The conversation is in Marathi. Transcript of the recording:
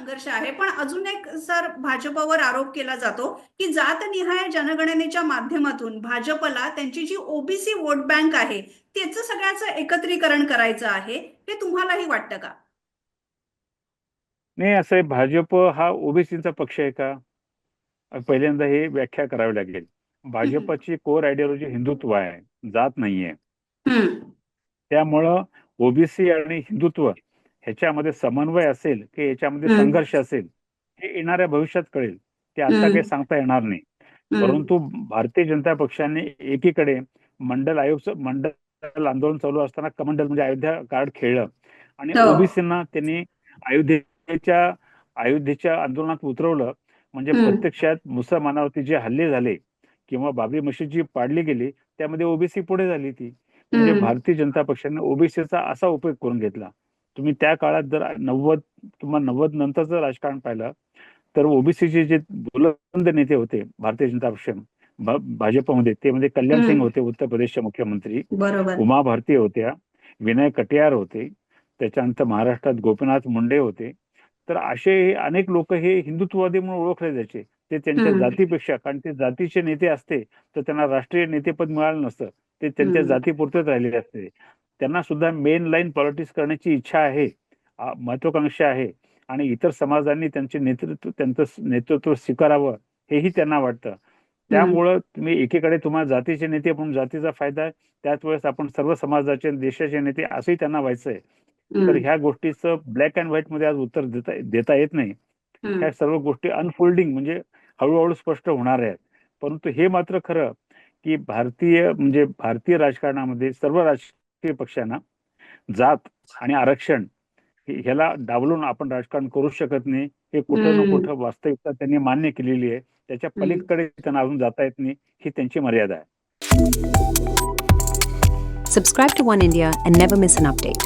संघर्ष आहे. पण अजून एक सर भाजपवर आरोप केला जातो की जातनिहाय जनगणनेच्या माध्यमातून भाजपला त्यांची जी ओबीसी वोट बँक आहे त्याचं सगळ्याचं एकत्रीकरण करायचं आहे हे तुम्हालाही वाटतं का? नाही असं भाजप हा ओबीसीचा पक्ष आहे का? पहिल्यांदा हे व्याख्या करावी लागेल. भाजपची कोर आयडियोलॉजी हिंदुत्व आहे जात नाहीये. त्यामुळं ओबीसी आणि हिंदुत्व ह्याच्यामध्ये समन्वय असेल की याच्यामध्ये. संघर्ष असेल हे येणाऱ्या भविष्यात कळेल ते आता. काही सांगता येणार नाही परंतु भारतीय जनता पक्षाने एकीकडे मंडल आयोग मंडल आंदोलन चालू असताना कमंडल म्हणजे अयोध्या कार्ड खेळलं आणि हो. ओबीसींना त्यांनी अयोध्येच्या अयोध्येच्या आंदोलनात उतरवलं म्हणजे. प्रत्यक्षात मुसलमानावरती जे हल्ले झाले किंवा बाबरी मशीद जी पाडली गेली त्यामध्ये ओबीसी पुढे झाली ती म्हणजे. भारतीय जनता पक्षाने ओबीसीचा असा उपयोग करून घेतला तुम्ही त्या काळात जर नव्वद किंवा नव्वद नंतरचं राजकारण पाहिलं तर ओबीसीचे जे बुलंद नेते होते भारतीय जनता पक्ष भाजपमध्ये ते म्हणजे कल्याण सिंग. होते उत्तर प्रदेशचे मुख्यमंत्री बरोबर उमा भारती होत्या विनय कटियार होते त्याच्यानंतर महाराष्ट्रात गोपीनाथ मुंडे होते तर असे अनेक लोक हे हिंदुत्ववादी म्हणून ओळखले जायचे ते त्यांच्या. जातीपेक्षा कारण ते जातीचे नेते असते तर त्यांना राष्ट्रीय नेतेपद मिळालं नसतं ते त्यांच्या. जातीपुरतेच राहिलेले असते त्यांना सुद्धा मेन लाईन पॉलिटिक्स करण्याची इच्छा आहे महत्वाकांक्षा आहे. आणि इतर समाजांनी त्यांचे नेतृत्व त्यांचं नेतृत्व स्वीकारावं हेही त्यांना वाटतं. त्यामुळं तुम्ही एकीकडे तुम्हाला जातीचे नेते म्हणून जातीचा फायदा आहे त्याच वेळेस आपण सर्व समाजाचे देशाचे नेते असंही त्यांना व्हायचंय. तर ह्या गोष्टीचं ब्लॅक अँड व्हाईटमध्ये आज उत्तर देता देता येत नाही. ह्या सर्व गोष्टी अनफोल्डिंग म्हणजे हळूहळू स्पष्ट होणार आहेत. परंतु हे मात्र खरं की भारतीय म्हणजे भारतीय राजकारणामध्ये सर्व राजकीय पक्षांना जात आणि आरक्षण ह्याला डावलून आपण राजकारण करू शकत नाही हे कुठं ना. कुठं वास्तविकता त्यांनी मान्य केलेली आहे त्याच्या. पलीकडे त्यांना अजून जाता येत नाही ही त्यांची मर्यादा आहे Subscribe to One India and never miss an update.